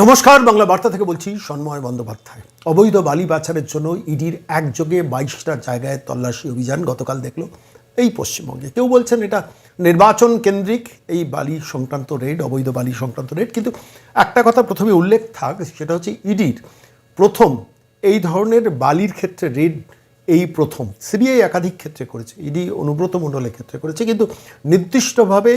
নমস্কার, বাংলা বার্তা থেকে বলছি সন্ময় বন্দ্যোপাধ্যায়। অবৈধ বালি পাচারের জন্য ইডির একযোগে বাইশটা জায়গায় তল্লাশি অভিযান গতকাল দেখল এই পশ্চিমবঙ্গে। কেউ বলছেন এটা নির্বাচন কেন্দ্রিক, এই বালি সংক্রান্ত রেড, অবৈধ বালি সংক্রান্ত রেড, কিন্তু একটা কথা প্রথমে উল্লেখ থাক, সেটা হচ্ছে ইডির প্রথম এই ধরনের বালির ক্ষেত্রে রেড এই প্রথম। সিবিআই একাধিক ক্ষেত্রে করেছে, ইডি অনুব্রত মণ্ডলের ক্ষেত্রে করেছে, কিন্তু নির্দিষ্টভাবে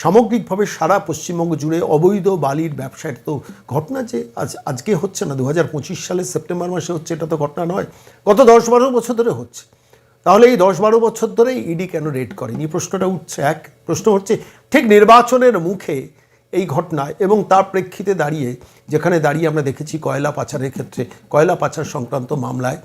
সামগ্রিকভাবে সারা পশ্চিমবঙ্গ জুড়ে অবৈধ বালির ব্যবসার তো ঘটনা যে আজ, আজকে হচ্ছে না দু হাজার সালের সেপ্টেম্বর মাসে হচ্ছে, এটা তো ঘটনা নয়, গত দশ বারো বছর ধরে হচ্ছে। তাহলে এই দশ বারো বছর ধরে ইডি কেন রেড করেনি? প্রশ্নটা উঠছে, এক প্রশ্ন হচ্ছে, ঠিক নির্বাচনের মুখে এই ঘটনা এবং তার প্রেক্ষিতে দাঁড়িয়ে, যেখানে দাঁড়িয়ে আমরা দেখেছি কয়লা পাচারের ক্ষেত্রে, কয়লা পাচার সংক্রান্ত মামলায়,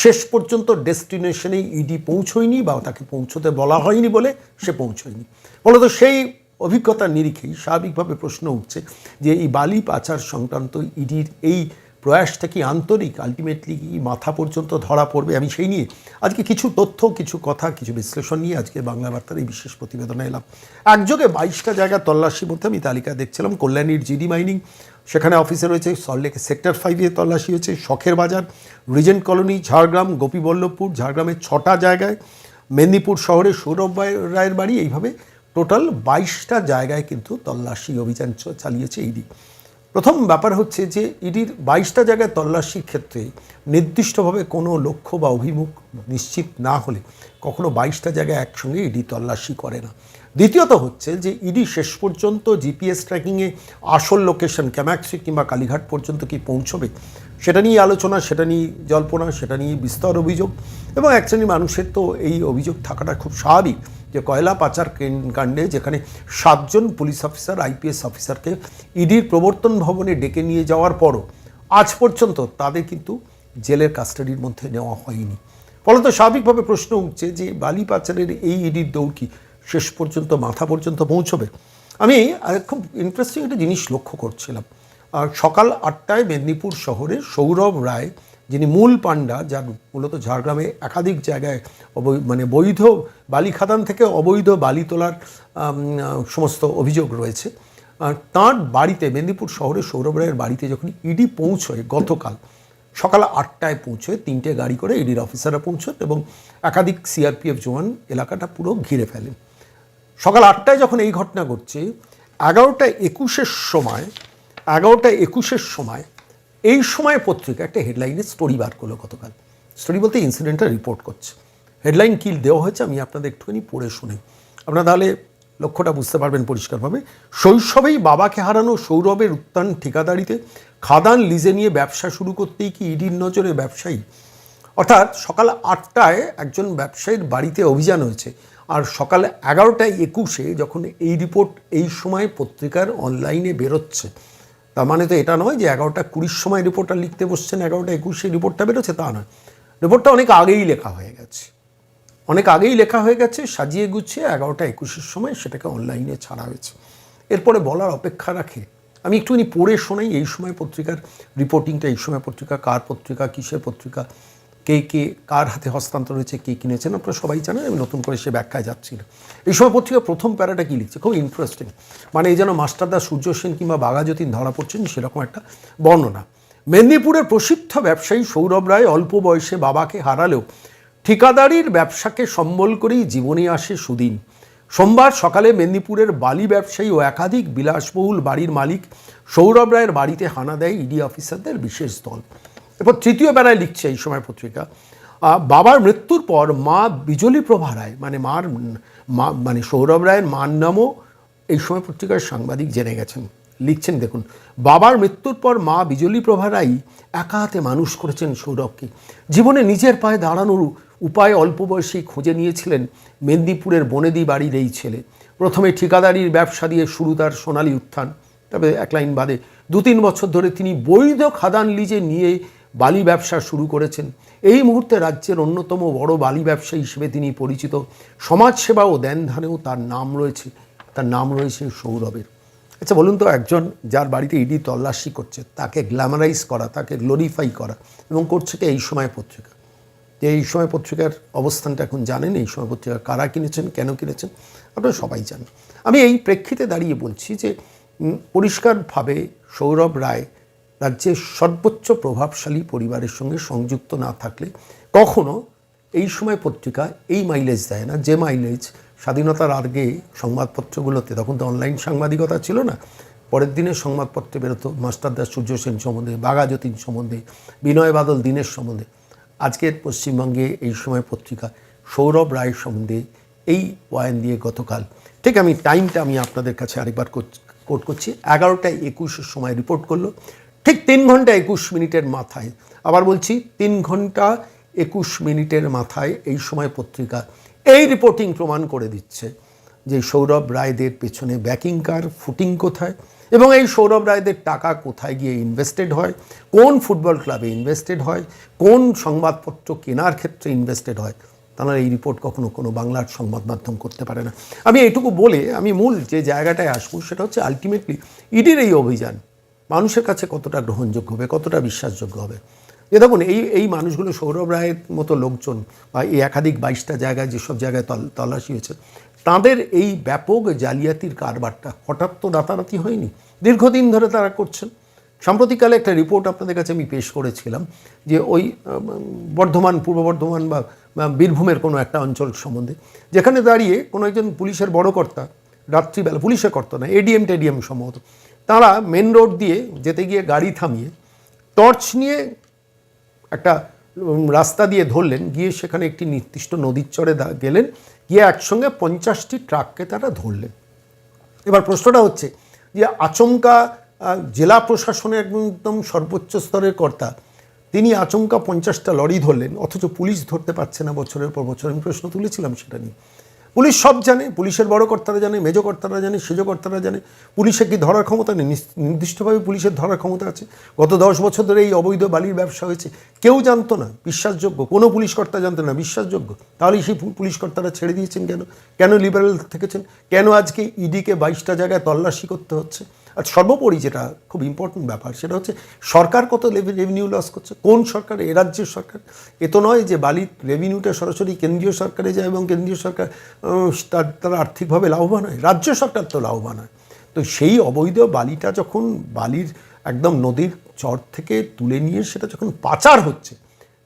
শেষ পর্যন্ত ডেস্টিনেশনে ইডি পৌঁছয়নি বা তাকে পৌঁছতে বলা হয়নি বলে সে পৌঁছয়নি। ফলত সেই অভিজ্ঞতার নিরিখেই স্বাভাবিকভাবে প্রশ্ন উঠছে যে এই বালি পাচার সংক্রান্ত ইডির এই প্রয়াসটা কি আন্তরিক? আলটিমেটলি কি মাথা পর্যন্ত ধরা পড়বে? আমি সেই নিয়ে আজকে কিছু তথ্য, কিছু কথা, কিছু বিশ্লেষণ নিয়ে আজকে বাংলা বার্তার এই বিশেষ প্রতিবেদনে এলাম। একযোগে বাইশটা জায়গা তল্লাশির মধ্যে আমি তালিকা দেখছিলাম। কল্যাণীর জিডি মাইনিং, সেখানে অফিসে রয়েছে সল্টলেকে সেক্টর ফাইভে তল্লাশি হয়েছে শখের বাজার, রিজেন্ট কলোনি, ঝাড়গ্রাম, গোপীবল্লভপুর, ঝাড়গ্রামের ছটা জায়গায়, মেদিনীপুর শহরে সৌরভ রায়- রায়ের বাড়ি। এইভাবে টোটাল বাইশটা জায়গায় কিন্তু তল্লাশি অভিযান চালিয়েছে ইডি। প্রথম ব্যাপার হচ্ছে যে ইডির বাইশটা জায়গায় তল্লাশির ক্ষেত্রে নির্দিষ্টভাবে কোনো লক্ষ্য বা অভিমুখ নিশ্চিত না হলে কখনো বাইশটা জায়গায় একসঙ্গে ইডি তল্লাশি করে না। দ্বিতীয়ত হচ্ছে যে ইডি শেষ পর্যন্ত জিপিএস ট্র্যাকিংয়ে আসল লোকেশন, ক্যামাক্সি কিংবা কালীঘাট পর্যন্ত কি পৌঁছবে, সেটা নিয়ে আলোচনা, সেটা নিয়ে জল্পনা, সেটা নিয়ে বিস্তর অভিযোগ এবং এক মানুষের তো এই অভিযোগ থাকাটা খুব স্বাভাবিক। যে কয়লা পাচার কাণ্ডে যেখানে সাতজন পুলিশ অফিসার, আইপিএস অফিসারকে ইডির প্রবর্তন ভবনে ডেকে নিয়ে যাওয়ার পরও আজ পর্যন্ত তাদের কিন্তু জেলের কাস্টাডির মধ্যে নেওয়া হয়নি। ফলত স্বাভাবিকভাবে প্রশ্ন উঠছে যে বালি পাচারের এই ইডির দৌড় কি শেষ পর্যন্ত, মাথা পর্যন্ত পৌঁছবে? আমি খুব ইন্টারেস্টিং একটা জিনিস লক্ষ্য করছিলাম। সকাল আটটায় মেদিনীপুর শহরে সৌরভ রায় যিনি মূল পাণ্ডা, যার মূলত ঝাড়গ্রামে একাধিক জায়গায় মানে বৈধ বালি খাদান থেকে অবৈধ বালি তোলার সমস্ত অভিযোগ রয়েছে। তাঁর বাড়িতে, মেদিনীপুর শহরে সৌরভ রায়ের বাড়িতে যখন ইডি পৌঁছয় গতকাল, সকাল আটটায় পৌঁছয়, তিনটে গাড়ি করে ইডির অফিসাররা পৌঁছন এবং একাধিক সিআরপিএফ জওয়ান এলাকাটা পুরো ঘিরে ফেলেন সকাল আটটায় যখন এই ঘটনা ঘটছে, এগারোটা একুশের সময়, এগারোটা একুশের সময় এই সময় পত্রিকা একটা হেডলাইনে স্টোরি বার করল গতকাল। স্টোরি বলতে ইনসিডেন্টটা রিপোর্ট করছে। হেডলাইন কি দেওয়া হয়েছে আমি আপনাদের একটুখানি পড়ে শুনি। আপনারা তাহলে লক্ষ্যটা বুঝতে পারবেন পরিষ্কারভাবে। শৈশবেই বাবাকে হারানো সৌরভের উত্থান ঠিকাদারিতে, খাদান লিজে নিয়ে ব্যবসা শুরু করতেই কি ইডির নজরে ব্যবসায়ী? অর্থাৎ সকাল আটটায় একজন ব্যবসায়ীর বাড়িতে অভিযান হয়েছে। আর সকাল এগারোটায় একুশে যখন এই রিপোর্ট এই সময় পত্রিকার অনলাইনে বেরোচ্ছে তার মানে তো এটা নয় যে এগারোটা কুড়ির সময় রিপোর্টটা লিখতে বসছেন, এগারোটা একুশে রিপোর্টটা বেরোচ্ছে, তা নয়। রিপোর্টটা অনেক আগেই লেখা হয়ে গেছে। অনেক আগেই লেখা হয়ে গেছে, সাজিয়ে গুছিয়ে এগারোটা একুশের সময় সেটাকে অনলাইনে ছাড়া হয়েছে। এরপরে বলার অপেক্ষা রাখে। আমি একটুখানি পড়ে শোনাই এই সময় পত্রিকার রিপোর্টিংটা এই সময় পত্রিকা, কার পত্রিকা, কিসের পত্রিকা। কে কে, কার হাতে হস্তান্তর হয়েছে, কে কিনেছেন, আপনারা সবাই জানেন, আমি নতুন করে সে ব্যাখ্যায় যাচ্ছি না। এই সময় পত্রিকা প্রথম প্যারাটা কী লিখছে? খুব ইন্টারেস্টিং মানে এই যেন মাস্টারদা, সূর্য সেন কিংবা বাঘাযতীন ধরা পড়ছেন, সেরকম একটা বর্ণনা। মেদিনীপুরের প্রসিদ্ধ ব্যবসায়ী সৌরভ রায় অল্প বয়সে বাবাকে হারালেও ঠিকাদারির ব্যবসাকে সম্বল করেই জীবনে আসে সুদিন। সোমবার সকালে মেদিনীপুরের বালি ব্যবসায়ী ও একাধিক বিলাসবহুল বাড়ির মালিক সৌরভ রায়ের বাড়িতে হানা দেয় ইডি অফিসারদের বিশেষ দল। এরপর তৃতীয় বেলায় লিখছে এই সময় পত্রিকা বাবার মৃত্যুর পর মা বিজলী প্রভা রায় মানে মার, মা মানে সৌরভ রায়ের মার নামও এই সময় পত্রিকার সাংবাদিক জেনে গেছেন। লিখছেন, দেখুন, বাবার মৃত্যুর পর মা বিজলী প্রভা রাই একা হাতে মানুষ করেছেন সৌরভকে। জীবনে নিজের পায়ে দাঁড়ানোর উপায় অল্প বয়সেই খুঁজে নিয়েছিলেন মেদিনীপুরের বনেদি বাড়ির এই ছেলে। প্রথমে ঠিকাদারির ব্যবসা দিয়ে শুরু তার সোনালী উত্থান, তবে এক লাইন বাদে দু তিন বছর ধরে তিনি বৈধ খাদান লিজে নিয়ে বালি ব্যবসা শুরু করেছেন। এই মুহূর্তে রাজ্যের অন্যতম বড় বালি ব্যবসা হিসেবে তিনি পরিচিত। সমাজসেবা ও দেন ধানেও তার নাম রয়েছে, তার নাম রয়েছে সৌরভের। আচ্ছা বলুন তো, একজন যার বাড়িতে ইডি তল্লাশি করছে, তাকে গ্ল্যামারাইজ করা, তাকে গ্লোরিফাই করা এবং করছে কি এই সময় পত্রিকা? যে এই সময় পত্রিকার অবস্থানটা এখন জানেন, এই সময় পত্রিকা কারা কিনেছেন, কেন কিনেছেন, আপনারা সবাই জানেন। আমি এই প্রেক্ষিতে দাঁড়িয়ে বলছি যে পরিষ্কারভাবে সৌরভ রায় রাজ্যের সর্বোচ্চ প্রভাবশালী পরিবারের সঙ্গে সংযুক্ত না থাকলে কখনো এই সময় পত্রিকা এই মাইলেজ দেয় না। যে মাইলেজ স্বাধীনতার আগে সংবাদপত্রগুলোতে, তখন তো অনলাইন সাংবাদিকতা ছিল না। পরের দিনে সংবাদপত্রে বেরোতো মাস্টারদাস সূর্য সেন সম্বন্ধে বাঘাযতীন সম্বন্ধে, বিনয় বাদল দিনের সম্বন্ধে। আজকের পশ্চিমবঙ্গে এই সময় পত্রিকা সৌরভ রায়ের সম্বন্ধে এই বয়ান দিয়ে গতকাল। ঠিক আমি টাইমটা আমি আপনাদের কাছে আরেকবার কোট করছি। এগারোটায় একুশের সময় রিপোর্ট করল। ঠিক তিন ঘণ্টা একুশ মিনিটের মাথায়। আবার বলছি, তিন ঘণ্টা একুশ মিনিটের মাথায় এই সময় পত্রিকা। এই রিপোর্টিং প্রমাণ করে দিচ্ছে যে সৌরভ রায়দের পেছনে ব্যাকিং কার ফুটিং কোথায় এবং এই সৌরভ রায়দের টাকা কোথায় গিয়ে ইনভেস্টেড হয়, কোন ফুটবল ক্লাবে ইনভেস্টেড হয়, কোন সংবাদপত্র কেনার ক্ষেত্রে ইনভেস্টেড হয় তারা এই রিপোর্ট কখনো কোনো বাংলার সংবাদ মাধ্যম করতে পারে না। আমি এইটুকু বলে আমি মূল যে জায়গাটায় আসব সেটা হচ্ছে আলটিমেটলি ইডির এই অভিযান। মানুষের কাছে কতটা গ্রহণযোগ্য হবে, কতটা বিশ্বাসযোগ্য হবে? যে দেখুন, এই এই মানুষগুলো সৌরভ রায়ের মতো লোকজন বা এই একাধিক বাইশটা জায়গায় যেসব জায়গায় তল, তল্লাশি হয়েছে, তাদের এই ব্যাপক জালিয়াতির কারবারটা হঠাৎ তো রাতারাতি হয়নি? দীর্ঘদিন ধরে তারা করছেন। সাম্প্রতিককালে একটা রিপোর্ট আপনাদের কাছে আমি পেশ করেছিলাম যে ওই বর্ধমান, পূর্ব বর্ধমান বা বীরভূমের কোনো একটা অঞ্চল সম্বন্ধে, যেখানে দাঁড়িয়ে কোনো একজন পুলিশের বড় কর্তা, রাত্রিবেলা, পুলিশের কর্তা না এডিএম টেডিএম সম্ভবত তারা মেন রোড দিয়ে যেতে গিয়ে গাড়ি থামিয়ে টর্চ নিয়ে একটা রাস্তা দিয়ে ধরলেন। গিয়ে সেখানে একটি নির্দিষ্ট নদীর চরে গেলেন। গিয়ে একসঙ্গে পঞ্চাশটি ট্রাককে তারা ধরলেন। এবার প্রশ্নটা হচ্ছে যে আচমকা জেলা প্রশাসনের একদম সর্বোচ্চ স্তরের কর্তা, তিনি আচমকা পঞ্চাশটা লরি ধরলেন, অথচ পুলিশ ধরতে পারছে না বছরের পর বছর। আমি প্রশ্ন তুলেছিলাম সেটা নিয়ে। পুলিশ সব জানে, পুলিশের বড় কর্তারা জানে, মেজো কর্তারা জানে, সেজ কর্তারা জানে। পুলিশের কি ধরার ক্ষমতা নেই? নির্দিষ্টভাবে পুলিশের ধরার ক্ষমতা আছে। গত দশ বছর ধরে এই অবৈধ বালির ব্যবসা হয়েছে। কেউ জানতো না, বিশ্বাসযোগ্য, কোনো পুলিশ কর্তা জানতো না, বিশ্বাসযোগ্য। তাহলে সেই পুলিশ কর্তারা ছেড়ে দিয়েছেন কেন? কেন লিবারেল থেকেছেন? কেন আজকে ইডিকে বাইশটা জায়গায় তল্লাশি করতে হচ্ছে? আর সর্বোপরি যেটা খুব ইম্পর্টেন্ট ব্যাপার, সেটা হচ্ছে সরকার কত রেভিনিউ লস করছে? কোন সরকার? এ রাজ্যের সরকার? এ তো নয় যে বালির রেভিনিউটা সরাসরি কেন্দ্রীয় সরকারে যায় এবং কেন্দ্রীয় সরকার তার, তারা আর্থিকভাবে লাভবান হয়। রাজ্য সরকার তো লাভবান হয়। তো সেই অবৈধ বালিটা যখন বালির একদম নদীর চর থেকে তুলে নিয়ে সেটা যখন পাচার হচ্ছে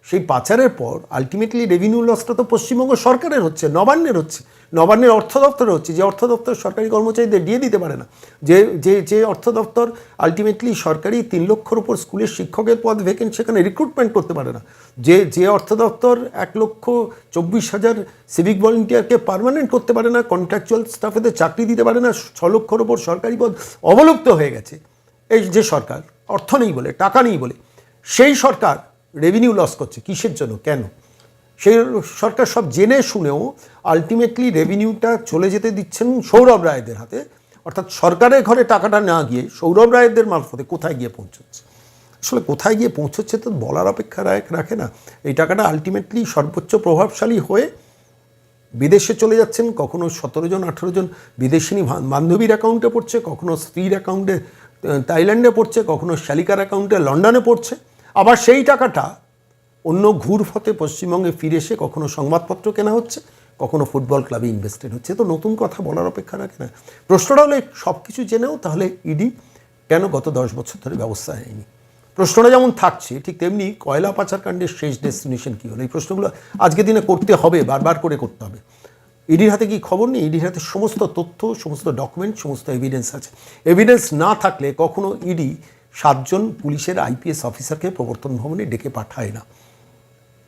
সেই পাচারের পর আলটিমেটলি রেভিনিউ লসটা তো পশ্চিমবঙ্গ সরকারের হচ্ছে, নবান্নের হচ্ছে। নবান্নের অর্থ দপ্তরে হচ্ছে, যে অর্থ দপ্তর সরকারি কর্মচারীদের দিয়ে দিতে পারে না। যে যে যে অর্থ দপ্তর আলটিমেটলি সরকারি তিন লক্ষর উপর স্কুলের শিক্ষকের পদ ভ্যাকেন্ট সেখানে রিক্রুটমেন্ট করতে পারে না। যে যে অর্থ দপ্তর এক লক্ষ চব্বিশ হাজার সিভিক ভলেন্টিয়ারকে পার্মানেন্ট করতে পারে না কন্ট্রাকচুয়াল স্টাফেদের চাকরি দিতে পারে না, ছ লক্ষর ওপর সরকারি পদ অবলুপ্ত হয়ে গেছে। এই যে সরকার, অর্থ নেই বলে, টাকা নেই বলে, সেই সরকার রেভিনিউ লস করছে, কিসের জন্য, কেন? সেই সরকার সব জেনে শুনেও আলটিমেটলি রেভিনিউটা চলে যেতে দিচ্ছেন সৌরভ রায়দের হাতে, অর্থাৎ সরকারের ঘরে টাকাটা না গিয়ে সৌরভ রায়দের মারফতে কোথায় গিয়ে পৌঁছচ্ছে? আসলে কোথায় গিয়ে পৌঁছচ্ছে তো বলার অপেক্ষা রাখে না। এই টাকাটা আলটিমেটলি সর্বোচ্চ প্রভাবশালী হয়ে বিদেশে চলে যাচ্ছেন, কখনো সতেরো জন, আঠেরো জন বিদেশিনী বান্ধবীর অ্যাকাউন্টে পড়ছে, কখনো স্ত্রীর অ্যাকাউন্টে থাইল্যান্ডে পড়ছে, কখনো শালিকার অ্যাকাউন্টে লন্ডনে পড়ছে। আবার সেই টাকাটা অন্য ঘুরফতে পশ্চিমবঙ্গে ফিরে এসে কখনো সংবাদপত্র কেনা হচ্ছে, কখনো ফুটবল ক্লাবে ইনভেস্টেড হচ্ছে। তো নতুন কথা বলার অপেক্ষা রাখে না। প্রশ্নটা হলে সব কিছু জেনেও তাহলে ইডি কেন গত দশ বছর ধরে ব্যবস্থা নেয়নি প্রশ্নটা যেমন থাকছে, ঠিক তেমনি কয়লা পাচার কাণ্ডের শেষ ডেস্টিনেশন কী হলো? এই প্রশ্নগুলো আজকে দিনে করতে হবে, বারবার করে করতে হবে। ইডির হাতে কি খবর নেই? ইডির হাতে সমস্ত তথ্য, সমস্ত ডকুমেন্ট সমস্ত এভিডেন্স আছে। এভিডেন্স না থাকলে কখনো ইডি সাতজন পুলিশের আইপিএস অফিসারকে প্রবর্তন ভবনে ডেকে পাঠায় না।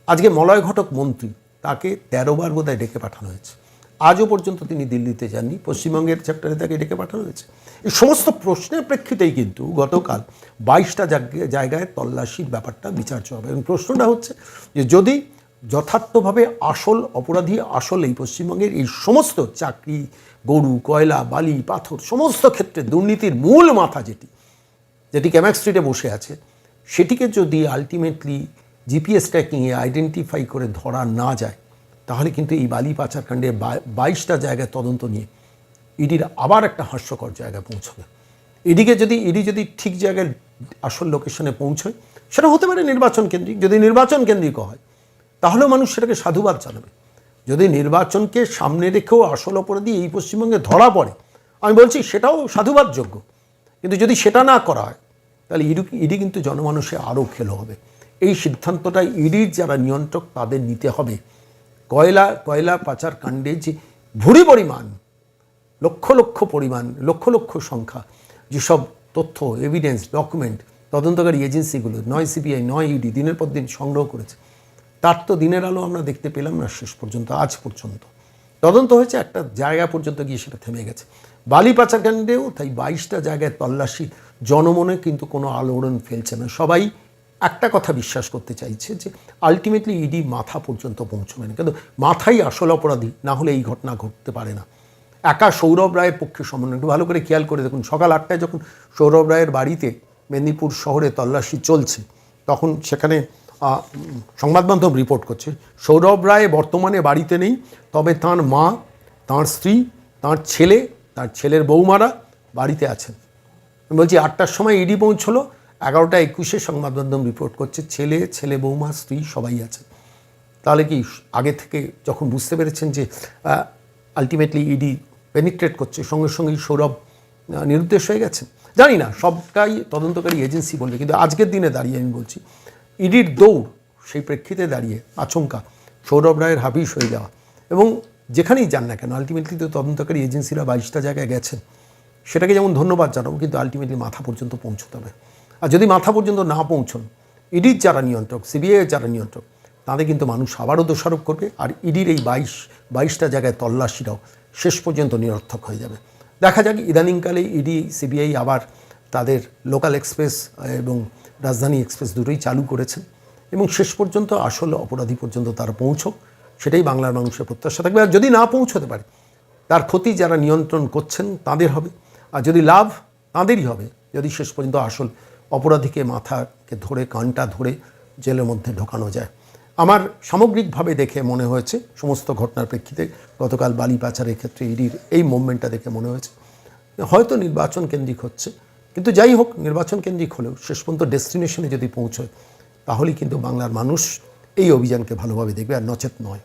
আজকে মলয় ঘটক মন্ত্রী তাকে তেরোবার বোধহয় ডেকে পাঠানো হয়েছে। আজও পর্যন্ত তিনি দিল্লিতে যাননি, পশ্চিমবঙ্গের চ্যাপ্টারে তাকে ডেকে পাঠানো হয়েছে। এই সমস্ত প্রশ্নের প্রেক্ষিতেই কিন্তু গতকাল বাইশটা জায়গায় তল্লাশির ব্যাপারটা বিচার্য হবে এবং প্রশ্নটা হচ্ছে যে যদি যথার্থভাবে আসল অপরাধী আসল এই পশ্চিমবঙ্গের এই সমস্ত চাকরি, গরু, কয়লা, বালি, পাথর, সমস্ত ক্ষেত্রে দুর্নীতির মূল মাথা যেটি যেটি ক্যামাক স্ট্রিটে বসে আছে, সেটিকে যদি আলটিমেটলি জিপিএস ট্র্যাকিংয়ে আইডেন্টিফাই করে ধরা না যায়, তাহলে কিন্তু এই বালি পাচারকাণ্ডে বাইশটা জায়গায় তদন্ত নিয়ে ইডির আবার একটা হাস্যকর জায়গায় পৌঁছবে। ইডিকে যদি ইডি যদি ঠিক জায়গায় আসল লোকেশনে পৌঁছয়, সেটা হতে পারে নির্বাচন কেন্দ্রিক। যদি নির্বাচন কেন্দ্রিক হয়, তাহলেও মানুষ সেটাকে সাধুবাদ জানাবে। যদি নির্বাচনকে সামনে রেখেও আসল অপরাধী এই পশ্চিমবঙ্গে ধরা পড়ে, আমি বলছি সেটাও সাধুবাদযোগ্য। কিন্তু যদি সেটা না করা হয় তাহলে ইডি ইডি কিন্তু জনমানুষে আরও খেলো হবে। এই সিদ্ধান্তটা ইডির যারা নিয়ন্ত্রক তাদের নিতে হবে। কয়লা কয়লা পাচার কাণ্ডে যে ভুরি পরিমাণ, লক্ষ লক্ষ পরিমাণ, লক্ষ লক্ষ সংখ্যা, যেসব তথ্য এভিডেন্স ডকুমেন্ট তদন্তকারী এজেন্সিগুলো নয় সিবিআই, নয় ইডি, দিনের পর দিন সংগ্রহ করেছে, তার তো দিনের আলো আমরা দেখতে পেলাম না শেষ পর্যন্ত, আজ পর্যন্ত। তদন্ত হয়েছে, একটা জায়গা পর্যন্ত গিয়ে সেটা থেমে গেছে। বালি পাচার কাণ্ডেও তাই বাইশটা জায়গায় তল্লাশি, জনমনে কিন্তু কোনো আলোড়ন ফেলছে না। সবাই একটা কথা বিশ্বাস করতে চাইছে যে আলটিমেটলি ইডি মাথা পর্যন্ত পৌঁছবে না। কিন্তু মাথাই আসল অপরাধী, না হলে এই ঘটনা ঘটতে পারে না। একা সৌরভ রায়ের পক্ষে সমন্বয়, একটু ভালো করে খেয়াল করে দেখুন, সকাল আটটায় যখন সৌরভ রায়ের বাড়িতে মেদিনীপুর শহরে তল্লাশি চলছে, তখন সেখানে সংবাদ মাধ্যম রিপোর্ট করছে। সৌরভ রায় বর্তমানে বাড়িতে নেই, তবে তার মা, তার স্ত্রী, তার ছেলে, তার ছেলের বৌমারা বাড়িতে আছেন। আমি বলছি, আটটার সময় ইডি পৌঁছলো, এগারোটা একুশে সংবাদ মাধ্যম রিপোর্ট করছে, ছেলে ছেলে, বৌমা, স্ত্রী সবাই আছে তাহলে কি আগে থেকে যখন বুঝতে পেরেছেন যে আলটিমেটলি ইডি পেনিট্রেট করছে, সঙ্গে সঙ্গেই সৌরভ নিরুদ্দেশ হয়ে গেছেন? জানি না, সবটাই তদন্তকারী এজেন্সি বলবে, কিন্তু আজকের দিনে দাঁড়িয়ে আমি বলছি ইডির দৌড় সেই প্রেক্ষিতে দাঁড়িয়ে আচমকা সৌরভ রায়ের হাবিস হয়ে যাওয়া এবং যেখানেই যান না কেন আলটিমেটলি তো তদন্তকারী এজেন্সিরা বাইশটা জায়গায় গেছেন। সেটাকে যেমন ধন্যবাদ জানাব, কিন্তু আলটিমেটলি মাথা পর্যন্ত পৌঁছতে হবে। আর যদি মাথা পর্যন্ত না পৌঁছন, ইডির যারা নিয়ন্ত্রক সিবিআইয়ের যারা নিয়ন্ত্রক, তাদের কিন্তু মানুষ আবারও দোষারোপ করবে আর ইডির এই বাইশ, বাইশটা জায়গায় তল্লাশিরাও শেষ পর্যন্ত নিরর্থক হয়ে যাবে। দেখা যাক, ইদানিংকালে ইডি, সিবিআই আবার তাদের লোকাল এক্সপ্রেস এবং রাজধানী এক্সপ্রেস দুটোই চালু করেছেন এবং শেষ পর্যন্ত আসল অপরাধী পর্যন্ত তারা পৌঁছক, সেটাই বাংলার মানুষের প্রত্যাশা থাকবে। আর যদি না পৌঁছতে পারে, তার ক্ষতি যারা নিয়ন্ত্রণ করছেন তাদের হবে। আর যদি লাভ তাঁদেরই হবে, যদি শেষ পর্যন্ত আসল অপরাধীকে মাথাকে ধরে, কানটা ধরে জেলের মধ্যে ঢোকানো যায়। আমার সামগ্রিকভাবে দেখে মনে হয়েছে, সমস্ত ঘটনার প্রেক্ষিতে গতকাল বালি পাচারের ক্ষেত্রে ইডির এই মুভমেন্টটা দেখে মনে হয়েছে। হয়তো নির্বাচন কেন্দ্রিক হচ্ছে কিন্তু যাই হোক, নির্বাচন কেন্দ্রিক হলেও শেষ পর্যন্ত ডেস্টিনেশনে যদি পৌঁছয়, তাহলেই কিন্তু বাংলার মানুষ এই অভিযানকে ভালোভাবে দেখবে আর নচেত নয়।